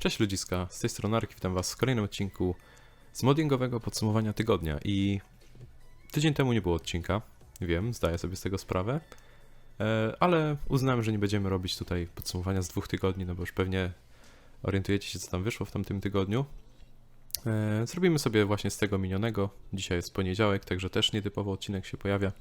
Cześć ludziska, z tej strony Arki, witam was w kolejnym odcinku z moddingowego podsumowania tygodnia i tydzień temu nie było odcinka, wiem, zdaję sobie z tego sprawę, e, ale uznałem, że nie będziemy robić tutaj podsumowania z dwóch tygodni, no bo już pewnie orientujecie się, co tam wyszło w tamtym tygodniu. E, Zrobimy sobie właśnie z tego minionego, dzisiaj jest poniedziałek, także też nietypowo odcinek się pojawia,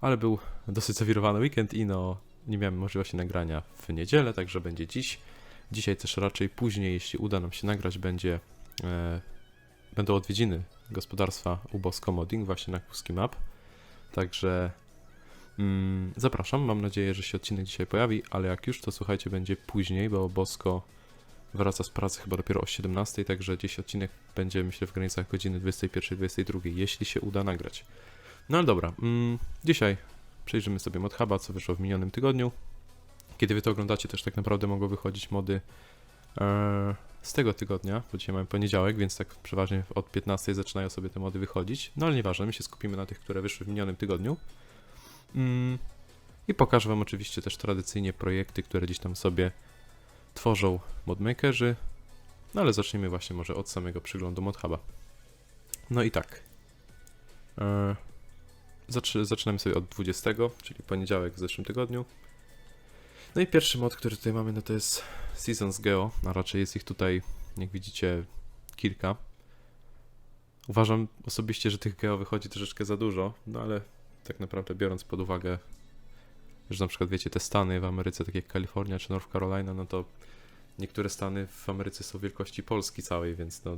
ale był dosyć zawirowany weekend i no, nie miałem możliwości nagrania w niedzielę, także będzie dziś. Dzisiaj też raczej później, jeśli uda nam się nagrać, będzie, e, będą odwiedziny gospodarstwa Ubosko Modding właśnie na Kuski Map. Także mm, zapraszam, mam nadzieję, że się odcinek dzisiaj pojawi, ale jak już to słuchajcie, będzie później, bo Bosko wraca z pracy chyba dopiero o 17, także gdzieś odcinek będzie myślę w granicach godziny 21-22, jeśli się uda nagrać. No ale dobra, mm, dzisiaj przejrzymy sobie mod huba, co wyszło w minionym tygodniu. Kiedy wy to oglądacie, też tak naprawdę mogą wychodzić mody e, z tego tygodnia, bo dzisiaj mamy poniedziałek, więc tak przeważnie od 15 zaczynają sobie te mody wychodzić. No ale nieważne, my się skupimy na tych, które wyszły w minionym tygodniu. Mm, I pokażę wam oczywiście też tradycyjnie projekty, które gdzieś tam sobie tworzą modmakerzy. No ale zacznijmy właśnie może od samego przyglądu modhuba. No i tak. E, zacz- zaczynamy sobie od 20, czyli poniedziałek w zeszłym tygodniu. No i pierwszy mod, który tutaj mamy, no to jest Seasons Geo, a raczej jest ich tutaj, jak widzicie, kilka. Uważam osobiście, że tych Geo wychodzi troszeczkę za dużo, no ale tak naprawdę biorąc pod uwagę, że na przykład wiecie, te stany w Ameryce, takie jak Kalifornia czy North Carolina, no to niektóre stany w Ameryce są wielkości Polski całej, więc no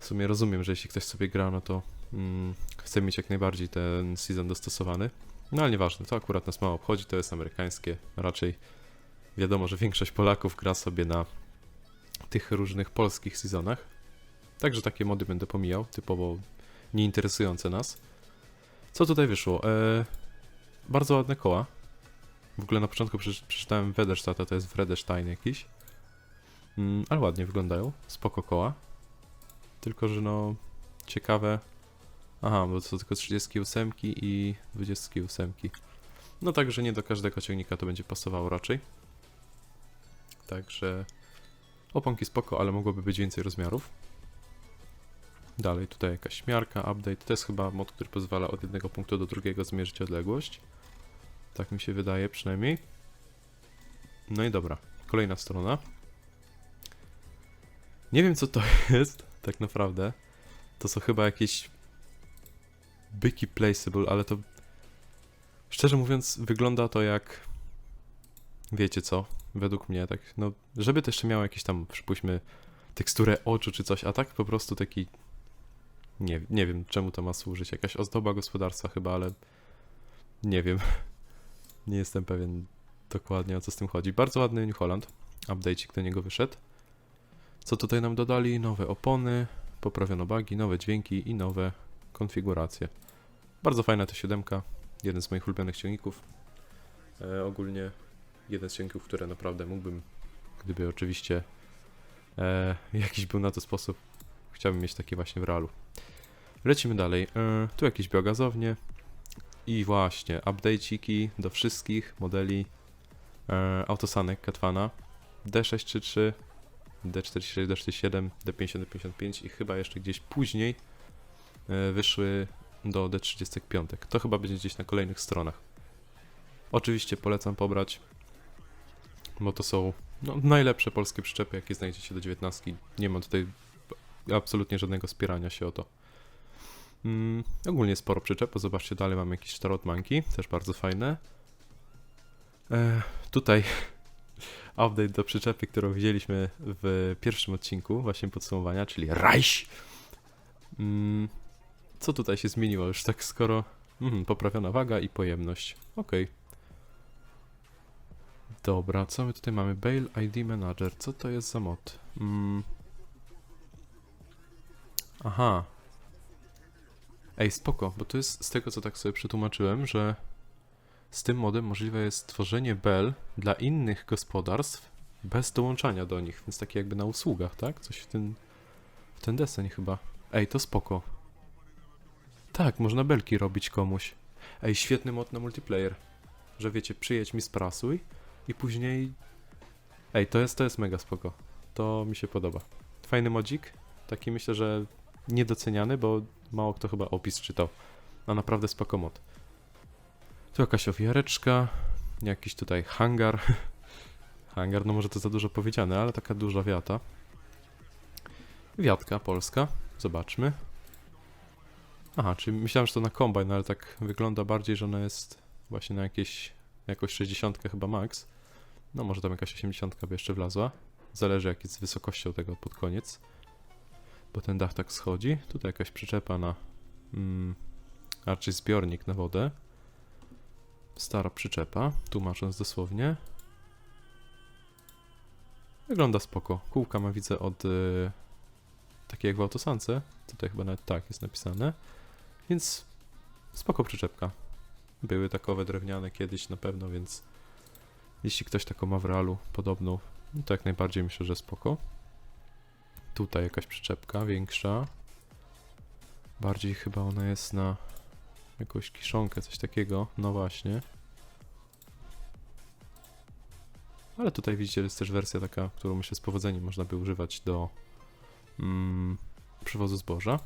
w sumie rozumiem, że jeśli ktoś sobie gra, no to mm, chce mieć jak najbardziej ten season dostosowany. No ale nieważne, to akurat nas mało obchodzi, to jest amerykańskie. Raczej wiadomo, że większość Polaków gra sobie na tych różnych polskich sezonach. Także takie mody będę pomijał, typowo nieinteresujące nas. Co tutaj wyszło? E, bardzo ładne koła. W ogóle na początku przeczy- przeczytałem Wederstadt, a to jest Wredestein jakiś. Mm, ale ładnie wyglądają, spoko koła. Tylko, że no ciekawe, Aha, bo to tylko 38 i 28. No także nie do każdego ciągnika to będzie pasowało raczej. Także oponki spoko, ale mogłoby być więcej rozmiarów. Dalej tutaj jakaś miarka, update. To jest chyba mod, który pozwala od jednego punktu do drugiego zmierzyć odległość. Tak mi się wydaje przynajmniej. No i dobra, kolejna strona. Nie wiem co to jest tak naprawdę. To są chyba jakieś byki placeable, ale to szczerze mówiąc wygląda to jak wiecie co, według mnie tak, no żeby to jeszcze miało jakieś tam, przypuśćmy teksturę oczu czy coś, a tak po prostu taki nie, nie wiem czemu to ma służyć, jakaś ozdoba gospodarstwa chyba, ale nie wiem, nie jestem pewien dokładnie o co z tym chodzi. Bardzo ładny New Holland, update'ik do niego wyszedł. Co tutaj nam dodali? Nowe opony, poprawiono bugi, nowe dźwięki i nowe konfiguracje. Bardzo fajna ta siódemka, jeden z moich ulubionych ciągników. E, ogólnie jeden z ciągników, które naprawdę mógłbym, gdyby oczywiście e, jakiś był na to sposób, chciałbym mieć takie właśnie w realu. Lecimy dalej. E, tu jakieś biogazownie i właśnie update'iki do wszystkich modeli e, autosanek Katwana D633, D46, D47, D50, D55 i chyba jeszcze gdzieś później wyszły do D35. To chyba będzie gdzieś na kolejnych stronach. Oczywiście polecam pobrać, bo to są no, najlepsze polskie przyczepy, jakie znajdziecie do 19. Nie ma tutaj absolutnie żadnego spierania się o to. Mm, ogólnie sporo przyczep, zobaczcie, dalej mamy jakieś starotmanki, też bardzo fajne. E, tutaj update do przyczepy, którą widzieliśmy w pierwszym odcinku, właśnie podsumowania, czyli Rajś. Mm, co tutaj się zmieniło już tak skoro... Mhm, poprawiona waga i pojemność. Okej. Dobra, co my tutaj mamy? Bail ID Manager. Co to jest za mod? Mm. Aha. Ej, spoko, bo to jest z tego, co tak sobie przetłumaczyłem, że z tym modem możliwe jest tworzenie bel dla innych gospodarstw bez dołączania do nich, więc takie jakby na usługach, tak? Coś w ten, w ten deseń chyba. Ej, to spoko. Tak, można belki robić komuś. Ej, świetny mod na multiplayer. Że wiecie, przyjedź mi sprasuj i później Ej, to jest, to jest mega spoko. To mi się podoba. Fajny modzik. Taki myślę, że niedoceniany, bo mało kto chyba opis czytał. A naprawdę spoko mod. Tu jakaś owiareczka. Jakiś tutaj hangar. hangar, no może to za dużo powiedziane, ale taka duża wiata. Wiatka polska. Zobaczmy. Aha, czyli myślałem, że to na kombajn, ale tak wygląda bardziej, że ona jest właśnie na jakieś, jakąś 60 chyba max. No może tam jakaś 80 by jeszcze wlazła. Zależy jak jest z wysokością tego pod koniec. Bo ten dach tak schodzi. Tutaj jakaś przyczepa na... Mm, raczej zbiornik na wodę. Stara przyczepa, tłumacząc dosłownie. Wygląda spoko. Kółka ma widzę od... Y, takie jak w autosance. Tutaj chyba nawet tak jest napisane. Więc spoko przyczepka. Były takowe drewniane kiedyś na pewno, więc jeśli ktoś taką ma w realu podobną, no to jak najbardziej myślę, że spoko. Tutaj jakaś przyczepka większa. Bardziej chyba ona jest na jakąś kiszonkę, coś takiego. No właśnie. Ale tutaj widzicie, jest też wersja taka, którą myślę z powodzeniem można by używać do mm, przywozu zboża.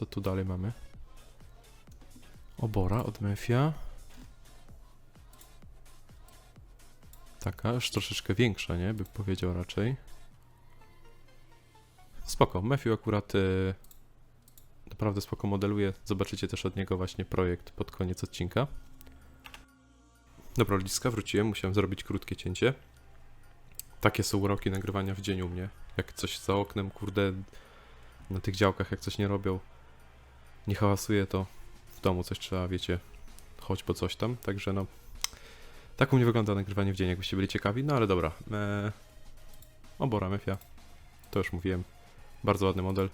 Co tu dalej mamy? Obora od Mefia. Taka, już troszeczkę większa, nie? Bym powiedział raczej. Spoko, Mefiu akurat y, naprawdę spoko modeluje. Zobaczycie też od niego właśnie projekt pod koniec odcinka. Dobra, ludziska, wróciłem, musiałem zrobić krótkie cięcie. Takie są uroki nagrywania w dzień u mnie. Jak coś za oknem, kurde, na tych działkach, jak coś nie robią, nie hałasuje, to w domu coś trzeba, wiecie, chodź po coś tam. Także no, tak u mnie wygląda nagrywanie w dzień, jakbyście byli ciekawi. No ale dobra. Eee, obora Mefia. To już mówiłem. Bardzo ładny model.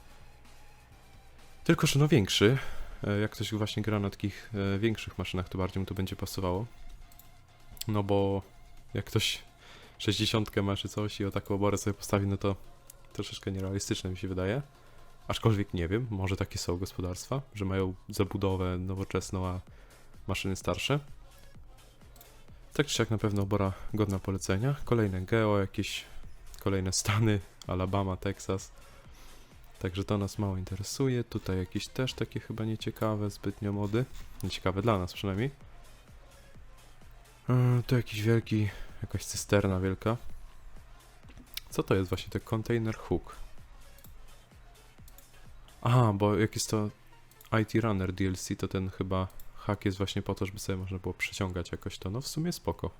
Tylko, że no większy. E, jak ktoś właśnie gra na takich e, większych maszynach, to bardziej mu to będzie pasowało. No bo jak ktoś 60 ma czy coś i o taką oborę sobie postawi, no to troszeczkę nierealistyczne mi się wydaje. Aczkolwiek nie wiem, może takie są gospodarstwa, że mają zabudowę nowoczesną, a maszyny starsze. Tak czy siak na pewno obora godna polecenia. Kolejne Geo, jakieś kolejne Stany, Alabama, Texas. Także to nas mało interesuje. Tutaj jakieś też takie chyba nieciekawe zbytnio mody. Nieciekawe dla nas przynajmniej. Yy, tu jakiś wielki, jakaś cysterna wielka. Co to jest właśnie, to container hook? Aha, bo jak jest to IT Runner DLC, to ten chyba hak jest właśnie po to, żeby sobie można było przeciągać jakoś to. No w sumie spoko.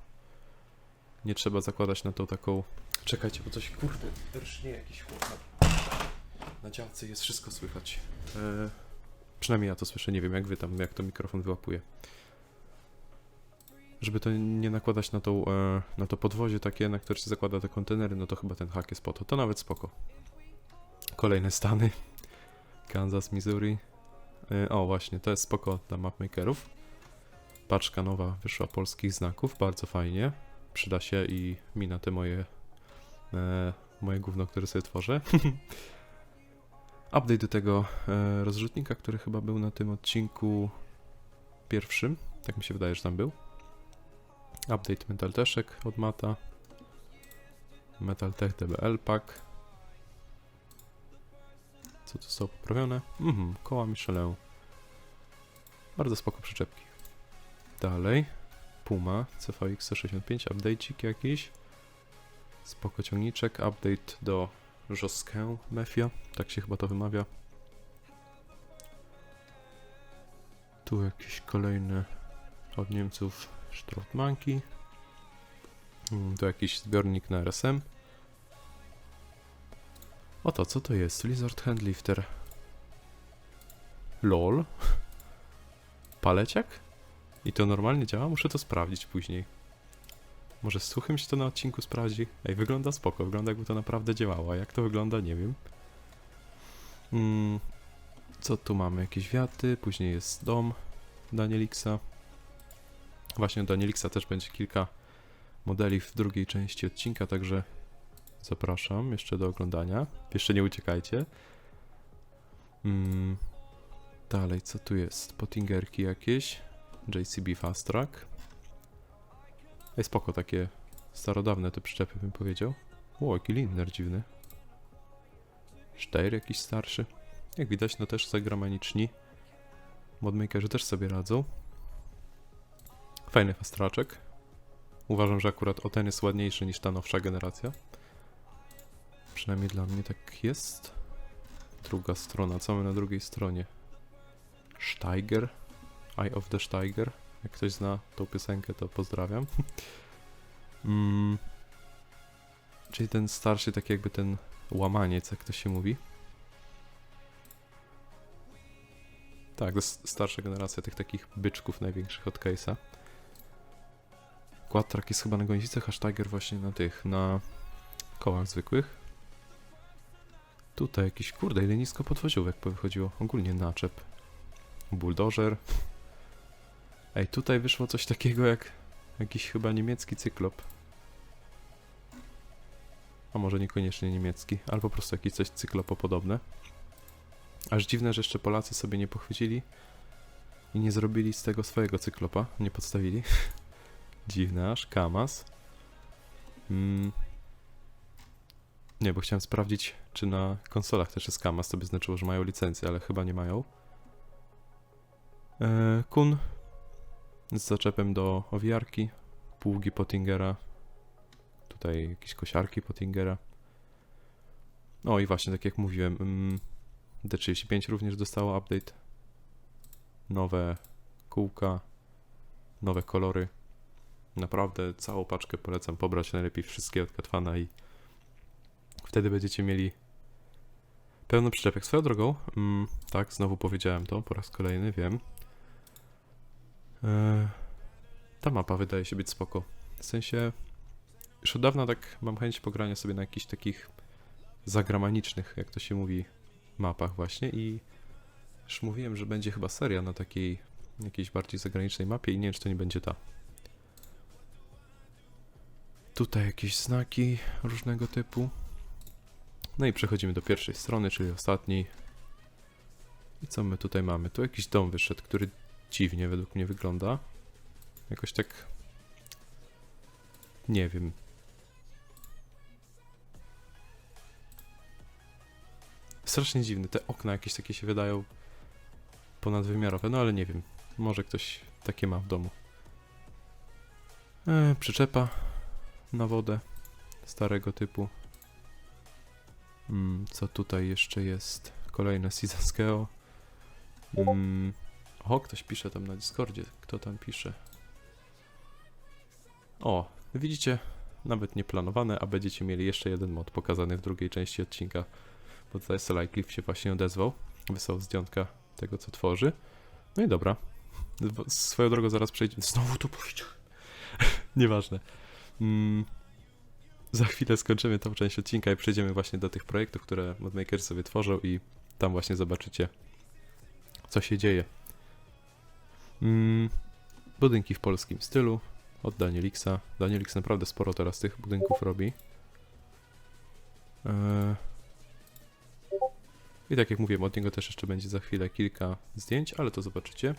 Nie trzeba zakładać na tą taką... Czekajcie, bo coś kurde, nie jakiś chłopak. Na działce jest wszystko słychać. E, przynajmniej ja to słyszę, nie wiem jak wy tam, jak to mikrofon wyłapuje. Żeby to nie nakładać na, tą, e, na to podwozie takie, na które się zakłada te kontenery, no to chyba ten hak jest po to. To nawet spoko. Kolejne stany. Kansas, Missouri. E, o, właśnie, to jest spoko dla mapmakerów. Paczka nowa wyszła polskich znaków, bardzo fajnie. Przyda się i mi na te moje e, moje gówno, które sobie tworzę. Update do tego e, rozrzutnika, który chyba był na tym odcinku pierwszym. Tak mi się wydaje, że tam był. Update Metal Teszek od Mata. Metal Tech DBL Pack. Co zostało poprawione? Mhm, koła Michelin. Bardzo spoko przyczepki. Dalej. Puma CVX 165, update'ik jakiś. Spoko ciągniczek, update do Josquin Mefia, tak się chyba to wymawia. Tu jakieś kolejne od Niemców Strottmanki. Mm, Tu jakiś zbiornik na RSM. Oto, co to jest? Lizard Handlifter. LOL. Paleciak? I to normalnie działa? Muszę to sprawdzić później. Może z słuchem się to na odcinku sprawdzi? Ej, wygląda spoko, wygląda jakby to naprawdę działało. A jak to wygląda, nie wiem. Mm, co tu mamy? Jakieś wiaty, później jest dom Danielixa. Właśnie Danielixa też będzie kilka modeli w drugiej części odcinka, także zapraszam jeszcze do oglądania. Jeszcze nie uciekajcie. Mm, dalej, co tu jest? Pottingerki jakieś. JCB Fast Track. Ej, spoko, takie starodawne te przyczepy, bym powiedział. O, jaki linder dziwny. Steyr jakiś starszy. Jak widać, no też zagramaniczni. Modmakerzy też sobie radzą. Fajny fastraczek. Uważam, że akurat o ten jest ładniejszy niż ta nowsza generacja. Przynajmniej dla mnie tak jest. Druga strona, co mamy na drugiej stronie? Steiger. Eye of the Steiger. Jak ktoś zna tą piosenkę, to pozdrawiam. mm. Czyli ten starszy, tak jakby ten łamaniec, jak to się mówi. Tak, to jest starsza generacja tych takich byczków największych od Case'a. Quattrak jest chyba na gąsienicach, a Steiger właśnie na tych, na kołach zwykłych. Tutaj jakiś, kurde, ile nisko podwoziówek powychodziło. Ogólnie naczep. Bulldozer. Ej, tutaj wyszło coś takiego jak jakiś chyba niemiecki cyklop. A może niekoniecznie niemiecki, ale po prostu jakieś coś cyklopopodobne. Aż dziwne, że jeszcze Polacy sobie nie pochwycili i nie zrobili z tego swojego cyklopa, nie podstawili. dziwne aż, Kamas. Mm. Nie, bo chciałem sprawdzić, czy na konsolach też jest Kamas, to by znaczyło, że mają licencję, ale chyba nie mają. Eee, Kun z zaczepem do owijarki, pługi Pottingera, tutaj jakieś kosiarki Pottingera. O i właśnie, tak jak mówiłem, mm, D35 również dostało update. Nowe kółka, nowe kolory. Naprawdę całą paczkę polecam pobrać, najlepiej wszystkie od Katfana i wtedy będziecie mieli pełno przyczepek. Swoją drogą, mm, tak, znowu powiedziałem to po raz kolejny, wiem. Eee, ta mapa wydaje się być spoko. W sensie, już od dawna tak mam chęć pogrania sobie na jakichś takich zagramanicznych, jak to się mówi, mapach właśnie i już mówiłem, że będzie chyba seria na takiej jakiejś bardziej zagranicznej mapie i nie wiem, czy to nie będzie ta. Tutaj jakieś znaki różnego typu. No i przechodzimy do pierwszej strony, czyli ostatniej. I co my tutaj mamy? Tu jakiś dom wyszedł, który dziwnie według mnie wygląda. Jakoś tak... Nie wiem. Strasznie dziwne. Te okna jakieś takie się wydają ponadwymiarowe, no ale nie wiem. Może ktoś takie ma w domu. E, przyczepa na wodę starego typu. Mm, co tutaj jeszcze jest? Kolejne Seasonskeo. Mm, o, ktoś pisze tam na Discordzie. Kto tam pisze? O, widzicie? Nawet nieplanowane, a będziecie mieli jeszcze jeden mod pokazany w drugiej części odcinka. Bo tutaj Selajcliff się właśnie odezwał. Wysłał zdjątka tego, co tworzy. No i dobra. Swoją drogą zaraz przejdziemy. Znowu to powiedziałem. Nieważne. Mm, za chwilę skończymy tą część odcinka i przejdziemy właśnie do tych projektów, które modmakers sobie tworzą i tam właśnie zobaczycie, co się dzieje. Mm, budynki w polskim stylu od Danielixa. Danielix naprawdę sporo teraz tych budynków robi. Eee, I tak jak mówiłem, od niego też jeszcze będzie za chwilę kilka zdjęć, ale to zobaczycie.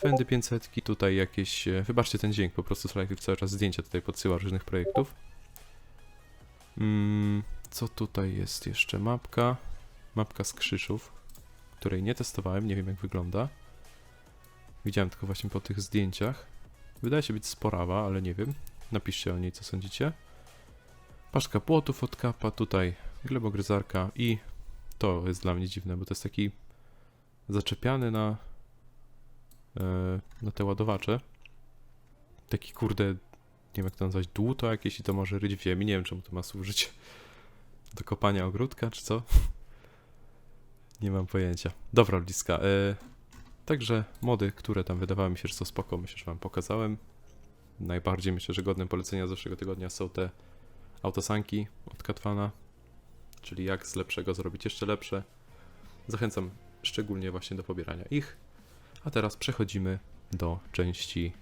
Fendy 500, tutaj jakieś... e, Wybaczcie ten dźwięk, po prostu Slycliffe cały czas zdjęcia tutaj podsyła różnych projektów. Mm, co tutaj jest jeszcze? Mapka. Mapka z krzyżów, której nie testowałem, nie wiem jak wygląda. Widziałem tylko właśnie po tych zdjęciach. Wydaje się być sporawa, ale nie wiem. Napiszcie o niej, co sądzicie. Paszka płotów od kapa, tutaj glebogryzarka i to jest dla mnie dziwne, bo to jest taki zaczepiany na, e, na te ładowacze. Taki kurde, nie wiem jak to nazwać, dłuto jakieś i to może ryć w ziemi. Nie wiem czemu to ma służyć. Do kopania ogródka, czy co? Nie mam pojęcia. Dobra, ludziska. E, także mody, które tam wydawały mi się, że są spoko, myślę, że wam pokazałem. Najbardziej myślę, że godnym polecenia z zeszłego tygodnia są te autosanki od Katwana, czyli jak z lepszego zrobić jeszcze lepsze. Zachęcam szczególnie właśnie do pobierania ich. A teraz przechodzimy do części,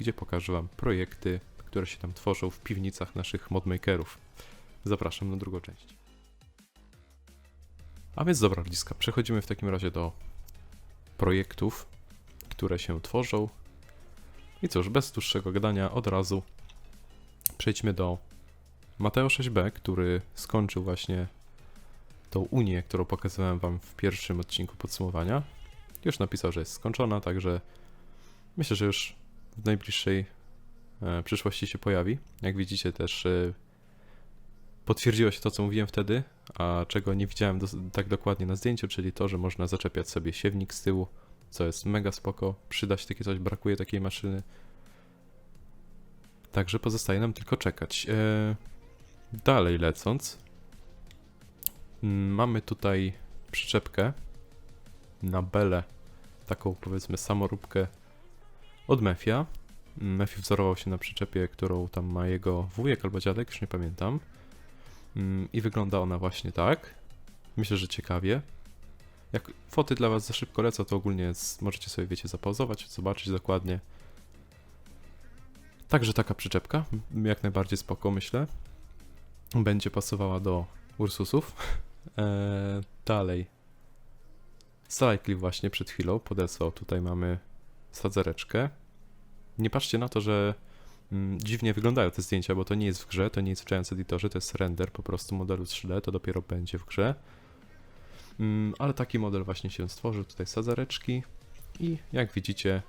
gdzie pokażę wam projekty, które się tam tworzą w piwnicach naszych modmakerów. Zapraszam na drugą część. A więc dobra, ludziska, przechodzimy w takim razie do projektów, które się tworzą. I cóż, bez dłuższego gadania, od razu przejdźmy do Mateo 6b, który skończył właśnie tą unię, którą pokazywałem wam w pierwszym odcinku podsumowania. Już napisał, że jest skończona, także myślę, że już w najbliższej e, przyszłości się pojawi. Jak widzicie też e, potwierdziło się to, co mówiłem wtedy, a czego nie widziałem dos- tak dokładnie na zdjęciu, czyli to, że można zaczepiać sobie siewnik z tyłu, co jest mega spoko. Przyda się takie coś, brakuje takiej maszyny. Także pozostaje nam tylko czekać. E, dalej lecąc, mm, mamy tutaj przyczepkę na belę, taką powiedzmy samoróbkę od Mefia. Mefi wzorował się na przyczepie, którą tam ma jego wujek albo dziadek, już nie pamiętam. Mm, I wygląda ona właśnie tak. Myślę, że ciekawie. Jak foty dla Was za szybko lecą, to ogólnie możecie sobie, wiecie, zapauzować, zobaczyć dokładnie. Także taka przyczepka, jak najbardziej spoko, myślę. Będzie pasowała do Ursusów. Eee, dalej. Cycli właśnie przed chwilą podesłał. Tutaj mamy sadzereczkę. Nie patrzcie na to, że mm, dziwnie wyglądają te zdjęcia, bo to nie jest w grze, to nie jest w Giants Editorze, to jest render po prostu modelu 3D, to dopiero będzie w grze. Mm, ale taki model właśnie się stworzył, tutaj sadzareczki i jak widzicie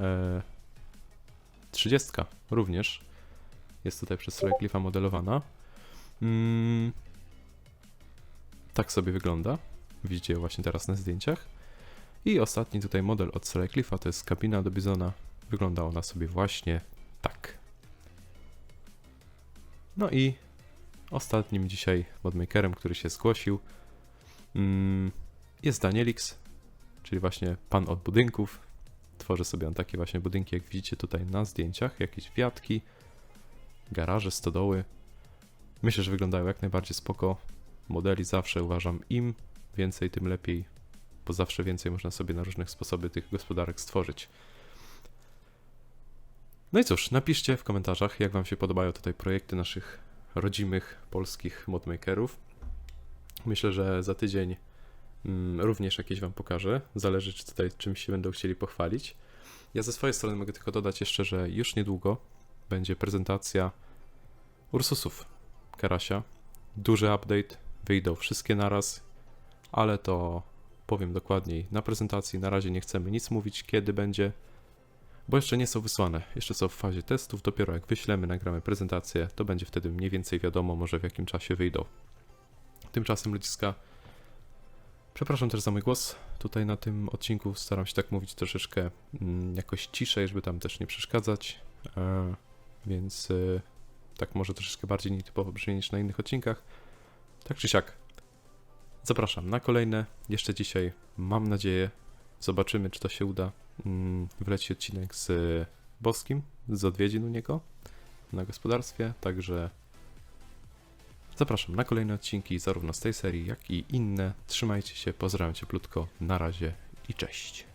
e, 30 również jest tutaj przez Cyclifa modelowana. Mm, tak sobie wygląda. Widzicie właśnie teraz na zdjęciach. I ostatni tutaj model od Cyclifa to jest kabina do Bizona. Wygląda ona sobie właśnie tak. No i ostatnim dzisiaj modmakerem, który się zgłosił, mm, jest Danielix, czyli właśnie pan od budynków. Tworzy sobie on takie właśnie budynki, jak widzicie tutaj na zdjęciach, jakieś wiatki, garaże, stodoły. Myślę, że wyglądają jak najbardziej spoko. Modeli zawsze uważam im więcej, tym lepiej, bo zawsze więcej można sobie na różnych sposoby tych gospodarek stworzyć. No i cóż, napiszcie w komentarzach, jak Wam się podobają tutaj projekty naszych rodzimych polskich modmakerów. Myślę, że za tydzień mm, również jakieś Wam pokażę. Zależy, czy tutaj czymś się będą chcieli pochwalić. Ja ze swojej strony mogę tylko dodać jeszcze, że już niedługo będzie prezentacja Ursusów Karasia. Duży update, wyjdą wszystkie naraz, ale to powiem dokładniej na prezentacji. Na razie nie chcemy nic mówić, kiedy będzie, bo jeszcze nie są wysłane. Jeszcze są w fazie testów. Dopiero jak wyślemy, nagramy prezentację, to będzie wtedy mniej więcej wiadomo, może w jakim czasie wyjdą. Tymczasem ludziska, przepraszam też za mój głos. Tutaj na tym odcinku staram się tak mówić troszeczkę mm, jakoś ciszej, żeby tam też nie przeszkadzać. E, więc e, tak może troszeczkę bardziej nietypowo brzmi niż na innych odcinkach. Tak czy siak, zapraszam na kolejne. Jeszcze dzisiaj, mam nadzieję, zobaczymy, czy to się uda. Mm, Wleci odcinek z Boskim, z odwiedzin u niego na gospodarstwie, także zapraszam na kolejne odcinki, zarówno z tej serii, jak i inne. Trzymajcie się, pozdrawiam cieplutko, na razie i cześć.